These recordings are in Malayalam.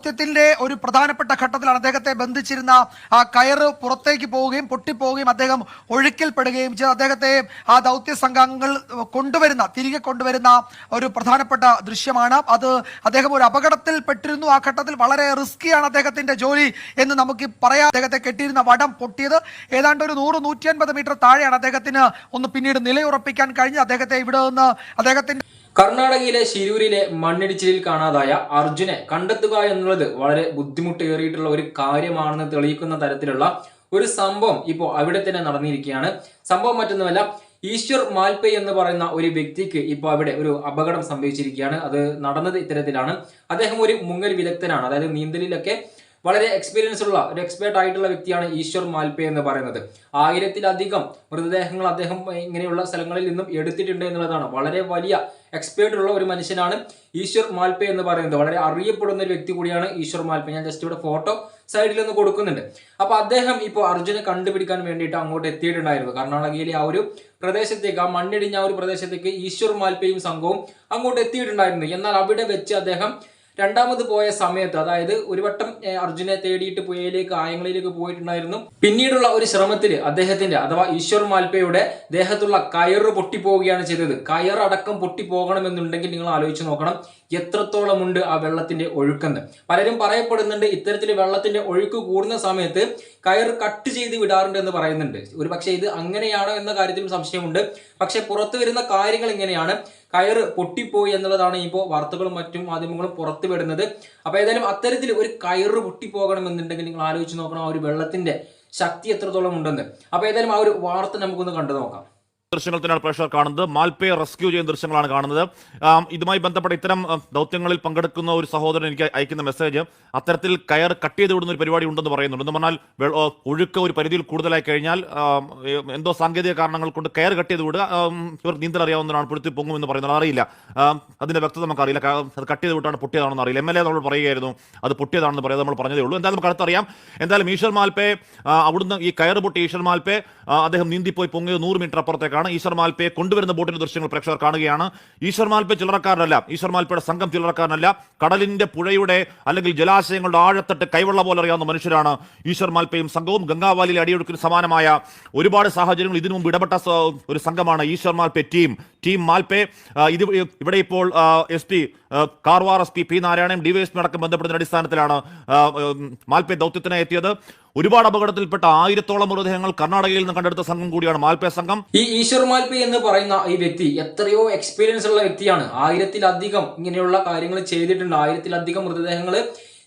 ദൗത്യത്തിന്റെ ഒരു പ്രധാനപ്പെട്ട ഘട്ടത്തിലാണ് അദ്ദേഹത്തെ ബന്ധിച്ചിരുന്ന ആ കയറ് പുറത്തേക്ക് പോവുകയും പൊട്ടിപ്പോവുകയും അദ്ദേഹം ഒഴുക്കിൽപ്പെടുകയും ചെയ്ത്. അദ്ദേഹത്തെ ആ ദൗത്യ സംഘാംഗങ്ങൾ കൊണ്ടുവരുന്ന തിരികെ കൊണ്ടുവരുന്ന ഒരു പ്രധാനപ്പെട്ട ദൃശ്യമാണ്. അത് അദ്ദേഹം ഒരു അപകടത്തിൽ പെട്ടിരുന്നു. ആ ഘട്ടത്തിൽ വളരെ റിസ്കിയാണ് അദ്ദേഹത്തിന്റെ ജോലി എന്ന് നമുക്ക് പറയാം. അദ്ദേഹത്തെ കെട്ടിയിരുന്ന വടം പൊട്ടിയത് ഏതാണ്ട് ഒരു നൂറ് നൂറ്റി അൻപത് മീറ്റർ താഴെയാണ് അദ്ദേഹത്തിന് ഒന്ന് പിന്നീട് നിലയുറപ്പിക്കാൻ കഴിഞ്ഞ് അദ്ദേഹത്തെ ഇവിടെ നിന്ന് അദ്ദേഹത്തിന്റെ കർണാടകയിലെ ശിരൂരിലെ മണ്ണിടിച്ചിലിൽ കാണാതായ അർജുനെ കണ്ടെത്തുക എന്നുള്ളത് വളരെ ബുദ്ധിമുട്ടേറിയിട്ടുള്ള ഒരു കാര്യമാണെന്ന് തെളിയിക്കുന്ന തരത്തിലുള്ള ഒരു സംഭവം ഇപ്പോൾ അവിടെ തന്നെ നടന്നിരിക്കുകയാണ്. സംഭവം മറ്റൊന്നുമല്ല ഈശ്വർ മാൽപേ എന്ന് പറയുന്ന ഒരു വ്യക്തിക്ക് ഇപ്പോൾ അവിടെ ഒരു അപകടം സംഭവിച്ചിരിക്കുകയാണ്. അത് നടന്നത് ഇത്തരത്തിലാണ്. അദ്ദേഹം ഒരു മുങ്ങൽ വിദഗ്ധനാണ്. അതായത് നീന്തലിലൊക്കെ വളരെ എക്സ്പീരിയൻസ് ഉള്ള ഒരു എക്സ്പേർട്ട് ആയിട്ടുള്ള വ്യക്തിയാണ് ഈശ്വർ മാൽപേ എന്ന് പറയുന്നത്. ആയിരത്തിലധികം മൃതദേഹങ്ങൾ അദ്ദേഹം ഇങ്ങനെയുള്ള സ്ഥലങ്ങളിൽ നിന്നും എടുത്തിട്ടുണ്ട് എന്നുള്ളതാണ്. വളരെ വലിയ എക്സ്പേർട്ട് ഉള്ള ഒരു മനുഷ്യനാണ് ഈശ്വർ മാൽപേ എന്ന് പറയുന്നത്. വളരെ അറിയപ്പെടുന്ന ഒരു വ്യക്തി കൂടിയാണ് ഈശ്വർ മാൽപേ. ഞാൻ ജസ്റ്റ് ഇവിടെ ഫോട്ടോ സൈഡിൽ നിന്ന് കൊടുക്കുന്നുണ്ട്. അപ്പൊ അദ്ദേഹം ഇപ്പോൾ അർജുനെ കണ്ടുപിടിക്കാൻ വേണ്ടിയിട്ട് അങ്ങോട്ട് എത്തിയിട്ടുണ്ടായിരുന്നു. കർണാടകയിലെ ആ ഒരു പ്രദേശത്തേക്ക് ആ മണ്ണിടിഞ്ഞ ആ ഒരു പ്രദേശത്തേക്ക് ഈശ്വർ മാൽപേയും സംഘവും അങ്ങോട്ട് എത്തിയിട്ടുണ്ടായിരുന്നു. എന്നാൽ അവിടെ വെച്ച് അദ്ദേഹം രണ്ടാമത് പോയ സമയത്ത് അതായത് ഒരു വട്ടം അർജുനെ തേടിയിട്ട് പുയയിലേക്ക് ആയങ്ങളിലേക്ക് പോയിട്ടുണ്ടായിരുന്നു. പിന്നീടുള്ള ഒരു ശ്രമത്തിൽ അദ്ദേഹത്തിന്റെ അഥവാ ഈശ്വർ മാൽപ്പയുടെ ദേഹത്തുള്ള കയറ് പൊട്ടിപ്പോവുകയാണ് ചെയ്തത്. കയർ കയറടക്കം പൊട്ടിപ്പോകണമെന്നുണ്ടെങ്കിൽ നിങ്ങൾ ആലോചിച്ച് നോക്കണം. എത്രത്തോളമുണ്ട് ആ വെള്ളത്തിന്റെ ഒഴുക്കെന്ന്. പലരും പറയപ്പെടുന്നുണ്ട് ഇത്തരത്തിൽ വെള്ളത്തിന്റെ ഒഴുക്ക് കൂടുന്ന സമയത്ത് കയർ കട്ട് ചെയ്ത് വിടാറുണ്ട് എന്ന് പറയുന്നുണ്ട്. ഒരു പക്ഷേ ഇത് അങ്ങനെയാണോ എന്ന കാര്യത്തിലും സംശയമുണ്ട്. പക്ഷെ പുറത്തു വരുന്ന കാര്യങ്ങൾ ഇങ്ങനെയാണ്. കയറ് പൊട്ടിപ്പോയി എന്നുള്ളതാണ് ഇപ്പോൾ വാർത്തകളും മറ്റും മാധ്യമങ്ങളും പുറത്തു വിടുന്നത് അപ്പൊ ഏതായാലും അത്തരത്തിൽ ഒരു കയറ് പൊട്ടിപ്പോകണമെന്നുണ്ടെങ്കിൽ നിങ്ങൾ ആലോചിച്ച് നോക്കണം ആ ഒരു വെള്ളത്തിന്റെ ശക്തി എത്രത്തോളം ഉണ്ടെന്ന്. അപ്പൊ ഏതായാലും ആ ഒരു വാർത്ത നമുക്കൊന്ന് കണ്ടു നോക്കാം. ദൃശ്യങ്ങൾ തന്നെയാണ് പ്രേക്ഷകർ കാണുന്നത്. മാൽപ്പയെ റെസ്ക്യൂ ചെയ്യുന്ന ദൃശ്യങ്ങളാണ് കാണുന്നത്. ഇതുമായി ബന്ധപ്പെട്ട ഇത്തരം ദൗത്യങ്ങളിൽ പങ്കെടുക്കുന്ന ഒരു സഹോദരൻ എനിക്ക് അയക്കുന്ന മെസ്സേജ് അത്തരത്തിൽ കയർ കട്ട് ചെയ്ത് വിടുന്ന ഒരു പരിപാടി ഉണ്ടെന്ന് പറയുന്നുണ്ട്. എന്ന് പറഞ്ഞാൽ ഒഴുക്ക് ഒരു പരിധിയിൽ കൂടുതലായി കഴിഞ്ഞാൽ എന്തോ സാങ്കേതിക കാരണങ്ങൾ കൊണ്ട് കയർ കട്ട് ചെയ്ത് വിടുക ഇവർ നീന്തൽ അറിയാവുന്നതാണ് പുഴുത്തി പൊങ്ങും എന്ന് പറയുന്നത്. അറിയില്ല അതിന്റെ വ്യക്തത നമുക്കറിയില്ല. അത് കട്ട് ചെയ്ത് വിട്ടാണ് പൊട്ടിയതാണെന്ന് അറിയില്ല. എം എൽ എ നമ്മൾ പറയുകയായിരുന്നു അത് പൊട്ടിയതാണെന്ന് പറയുന്നത് നമ്മൾ പറഞ്ഞതേ ഉള്ളൂ. എന്തായാലും നമുക്ക് അടുത്തറിയാം. എന്തായാലും ഈശ്വർ മാൽപ്പെ അവിടുന്ന് ഈ കയർ പൊട്ടി ഈശ്വർ മാൽപ്പെ അദ്ദേഹം നീന്തിപ്പോയി പൊങ്ങിയത് നൂറ് മീറ്റർ അപ്പുറത്തേക്കാണ്. ഈശ്വർ മാൽപ്പയെ കൊണ്ടുവരുന്ന ബോട്ടിന്റെ ദൃശ്യങ്ങൾ പ്രേക്ഷകർ കാണുകയാണ്. ഈശ്വർ മാൽപ്പെ ചില്ലറക്കാരനല്ല. ഈശ്വർ മാൽപ്പയുടെ സംഘം ചില്ലറക്കാരനല്ല. കടലിന്റെ പുഴയുടെ അല്ലെങ്കിൽ ജലാശയങ്ങളുടെ ആഴത്തട്ട് കൈവെള്ള പോലെ അറിയാവുന്ന മനുഷ്യരാണ് ഈശ്വർ മാൽപ്പയും സംഘവും. ഗംഗാവാലിയിലെ അടിയൊഴുക്കിന് സമാനമായ ഒരുപാട് സാഹചര്യങ്ങൾ ഇതിനു മുമ്പ് ഇടപെട്ട ഒരു സംഘമാണ് ഈശ്വർ മാൽപ്പെ ടീം. ടീം മാൽപ്പെ ഇത് ഇവിടെ ഇപ്പോൾ S P Karwar S P P Narayanan DYSP അടക്കം ബന്ധപ്പെടുന്ന അടിസ്ഥാനത്തിലാണ് മാൽപ്പെ ദൗത്യത്തിനായി എത്തിയത്. ഒരുപാട് അപകടത്തിൽപ്പെട്ട ആയിരത്തോളം മൃതദേഹങ്ങൾ കർണാടകയിൽ നിന്ന് കണ്ടെടുത്ത സംഘം കൂടിയാണ് മാൽപ്പെ സംഘം. ഈ ഈശ്വർ മാൽപേ എന്ന് പറയുന്ന ഈ വ്യക്തി എത്രയോ എക്സ്പീരിയൻസ് ഉള്ള വ്യക്തിയാണ്. ആയിരത്തിലധികം ഇങ്ങനെയുള്ള കാര്യങ്ങൾ ചെയ്തിട്ടുണ്ട്. ആയിരത്തിലധികം മൃതദേഹങ്ങൾ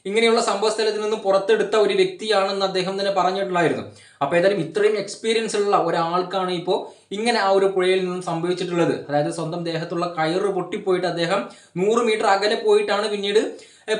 ഇങ്ങനെയുള്ള സംഭവ സ്ഥലത്തിൽ നിന്ന് പുറത്തെടുത്ത ഒരു വ്യക്തിയാണെന്ന് അദ്ദേഹം തന്നെ പറഞ്ഞിട്ടുണ്ടായിരുന്നു. അപ്പൊ ഏതായാലും ഇത്രയും എക്സ്പീരിയൻസ് ഉള്ള ഒരാൾക്കാണ് ഇപ്പോ ഇങ്ങനെ ആ ഒരു പുഴയിൽ നിന്നും സംഭവിച്ചിട്ടുള്ളത്. അതായത് സ്വന്തം ദേഹത്തുള്ള കയറ് പൊട്ടിപ്പോയിട്ട് അദ്ദേഹം നൂറ് മീറ്റർ അകലെ പോയിട്ടാണ് പിന്നീട്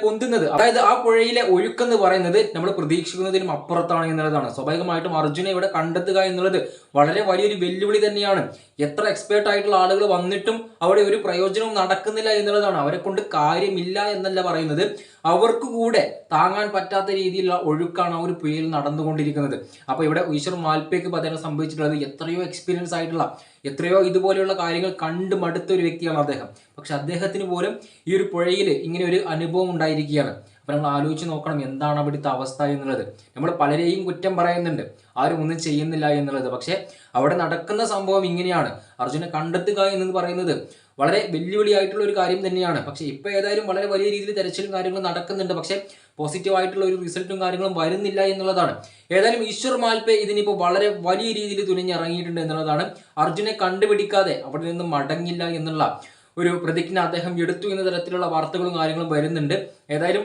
പൊന്തുന്നത്. അതായത് ആ പുഴയിലെ ഒഴുക്കെന്ന് പറയുന്നത് നമ്മൾ പ്രതീക്ഷിക്കുന്നതിനും അപ്പുറത്താണ് എന്നുള്ളതാണ്. സ്വാഭാവികമായിട്ടും അർജുനെ ഇവിടെ കണ്ടെത്തുക എന്നുള്ളത് വളരെ വലിയൊരു വെല്ലുവിളി തന്നെയാണ്. എത്ര എക്സ്പേർട്ട് ആയിട്ടുള്ള ആളുകൾ വന്നിട്ടും അവിടെ ഒരു പ്രയോജനവും നടക്കുന്നില്ല എന്നുള്ളതാണ്. അവരെ കൊണ്ട് കാര്യമില്ല എന്നല്ല പറയുന്നത്. അവർക്ക് കൂടെ താങ്ങാൻ പറ്റാത്ത രീതിയിലുള്ള ഒഴുക്കാണ് ആ ഒരു പുഴയിൽ നടന്നുകൊണ്ടിരിക്കുന്നത്. അപ്പൊ ഇവിടെ ഈശ്വർ മാൽപ്പേക്ക് പതനം സംഭവിച്ചിട്ടുള്ളത് എത്രയോ എക്സ്പീരിയൻസ് ആയിട്ടുള്ള എത്രയോ ഇതുപോലെയുള്ള കാര്യങ്ങൾ കണ്ടു മടുത്ത ഒരു വ്യക്തിയാണ് അദ്ദേഹം. പക്ഷെ അദ്ദേഹത്തിന് പോലും ഈ ഒരു പുഴയിൽ ഇങ്ങനെ ഒരു അനുഭവം ഉണ്ടായിരിക്കുകയാണ്. അപ്പൊ നമ്മൾ ആലോചിച്ച് നോക്കണം എന്താണ് അവിടുത്തെ അവസ്ഥ എന്നുള്ളത്. നമ്മൾ പലരെയും കുറ്റം പറയുന്നുണ്ട്. ആരും ഒന്നും ചെയ്യുന്നില്ല എന്നുള്ളത്. പക്ഷേ അവിടെ നടക്കുന്ന സംഭവം ഇങ്ങനെയാണ്. അർജുനെ കണ്ടെത്തുക എന്ന് പറയുന്നത് വളരെ വെല്ലുവിളിയായിട്ടുള്ള ഒരു കാര്യം തന്നെയാണ്. പക്ഷേ ഇപ്പൊ ഏതായാലും വളരെ വലിയ രീതിയിൽ തെരച്ചിലും കാര്യങ്ങളും നടക്കുന്നുണ്ട്. പക്ഷേ പോസിറ്റീവ് ആയിട്ടുള്ള ഒരു റിസൾട്ടും കാര്യങ്ങളും വരുന്നില്ല എന്നുള്ളതാണ്. ഏതായാലും ഈശ്വർ മാൽപേ ഇതിനിപ്പോൾ വളരെ വലിയ രീതിയിൽ തുനിഞ്ഞിറങ്ങിയിട്ടുണ്ട് എന്നുള്ളതാണ് അർജുനെ കണ്ടുപിടിക്കാതെ അവിടെ നിന്ന് മടങ്ങില്ല എന്നുള്ള ഒരു പ്രതിജ്ഞ അദ്ദേഹം എടുത്തു എന്ന തരത്തിലുള്ള വാർത്തകളും കാര്യങ്ങളും വരുന്നുണ്ട്. ഏതായാലും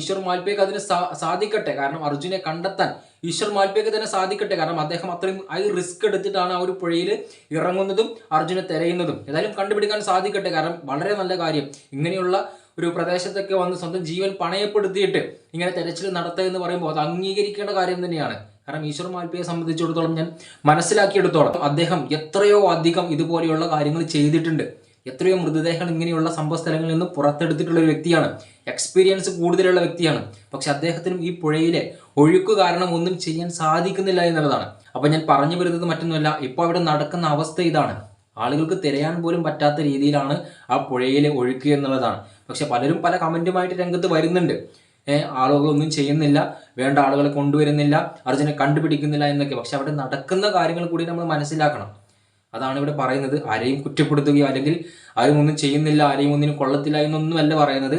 ഈശ്വർ മാൽപേക്ക് അതിന് സാധിക്കട്ടെ. കാരണം അർജുനെ കണ്ടെത്താൻ ഈശ്വർ മാൽപേക്ക് തന്നെ സാധിക്കട്ടെ. കാരണം അദ്ദേഹം അത്രയും ഹൈ റിസ്ക് എടുത്തിട്ടാണ് ആ ഒരു പുഴയിൽ ഇറങ്ങുന്നതും അർജുനെ തിരയുന്നതും. ഏതായാലും കണ്ടുപിടിക്കാൻ സാധിക്കട്ടെ. കാരണം വളരെ നല്ല കാര്യം. ഇങ്ങനെയുള്ള ഒരു പ്രദേശത്തൊക്കെ വന്ന് സ്വന്തം ജീവൻ പണയപ്പെടുത്തിയിട്ട് ഇങ്ങനെ തെരച്ചിൽ നടത്തുക എന്ന് പറയുമ്പോൾ അത് അംഗീകരിക്കേണ്ട കാര്യം തന്നെയാണ്. കാരണം ഈശ്വർ മാൽപ്പയെ സംബന്ധിച്ചിടത്തോളം ഞാൻ മനസ്സിലാക്കിയെടുത്തോളം അദ്ദേഹം എത്രയോ അധികം ഇതുപോലെയുള്ള കാര്യങ്ങൾ ചെയ്തിട്ടുണ്ട്. എത്രയോ മൃതദേഹങ്ങൾ ഇങ്ങനെയുള്ള സംഭവ സ്ഥലങ്ങളിൽ നിന്ന് പുറത്തെടുത്തിട്ടുള്ള ഒരു വ്യക്തിയാണ്. എക്സ്പീരിയൻസ് കൂടുതലുള്ള വ്യക്തിയാണ്. പക്ഷെ അദ്ദേഹത്തിനും ഈ പുഴയിലെ ഒഴുക്ക് കാരണം ഒന്നും ചെയ്യാൻ സാധിക്കുന്നില്ല എന്നുള്ളതാണ്. അപ്പൊ ഞാൻ പറഞ്ഞു വരുന്നത് മറ്റൊന്നുമല്ല ഇപ്പോൾ അവിടെ നടക്കുന്ന അവസ്ഥ ഇതാണ്. ആളുകൾക്ക് തിരയാൻ പോലും പറ്റാത്ത രീതിയിലാണ് ആ പുഴയിലെ ഒഴുക്ക് എന്നുള്ളതാണ്. പക്ഷെ പലരും പല കമന്റുമായിട്ട് രംഗത്ത് വരുന്നുണ്ട്. ആളുകളൊന്നും ചെയ്യുന്നില്ല വേണ്ട ആളുകളെ കൊണ്ടുവരുന്നില്ല അർജുനെ കണ്ടുപിടിക്കുന്നില്ല എന്നൊക്കെ. പക്ഷെ അവിടെ നടക്കുന്ന കാര്യങ്ങൾ കൂടി നമ്മൾ മനസ്സിലാക്കണം. അതാണ് ഇവിടെ പറയുന്നത്. ആരെയും കുറ്റപ്പെടുത്തുകയോ അല്ലെങ്കിൽ ആരും ഒന്നും ചെയ്യുന്നില്ല ആരെയും ഒന്നിനും കൊള്ളത്തില്ല എന്നൊന്നുമല്ല പറയുന്നത്.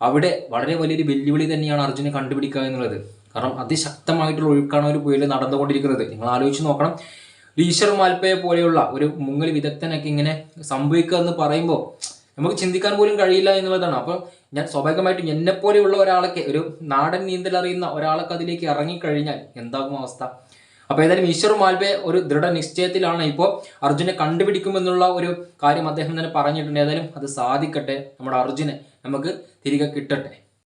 അവിടെ വളരെ വലിയൊരു വെല്ലുവിളി തന്നെയാണ് അർജുനെ കണ്ടുപിടിക്കുക എന്നുള്ളത്. കാരണം അതിശക്തമായിട്ടുള്ള ഒഴുക്കാണ് ഒരു പുഴയിൽ നടന്നുകൊണ്ടിരിക്കുന്നത്. നിങ്ങൾ ആലോചിച്ച് നോക്കണം. ഈശ്വർ മാൽപ്പയെ പോലെയുള്ള ഒരു മുങ്ങൽ വിദഗ്ധനൊക്കെ ഇങ്ങനെ സംഭവിക്കുക എന്ന് പറയുമ്പോൾ നമുക്ക് ചിന്തിക്കാൻ പോലും കഴിയില്ല എന്നുള്ളതാണ്. അപ്പോൾ ഞാൻ സ്വാഭാവികമായിട്ടും എന്നെ പോലെയുള്ള ഒരാളൊക്കെ ഒരു നാടൻ നീന്തൽ അറിയുന്ന ഒരാളൊക്കെ അതിലേക്ക് ഇറങ്ങിക്കഴിഞ്ഞാൽ എന്താകും അവസ്ഥ? അപ്പോൾ ഏതായാലും ഈശ്വർ മാൽബെ ഒരു ദൃഢനിശ്ചയത്തിലാണ് ഇപ്പോൾ അർജുനെ കണ്ടുപിടിക്കുമെന്നുള്ള ഒരു കാര്യം അദ്ദേഹം തന്നെ പറഞ്ഞിട്ടുണ്ട്. ഏതായാലും അത് സാധിക്കട്ടെ. നമ്മുടെ അർജുനെ നമുക്ക് തിരികെ കിട്ടട്ടെ.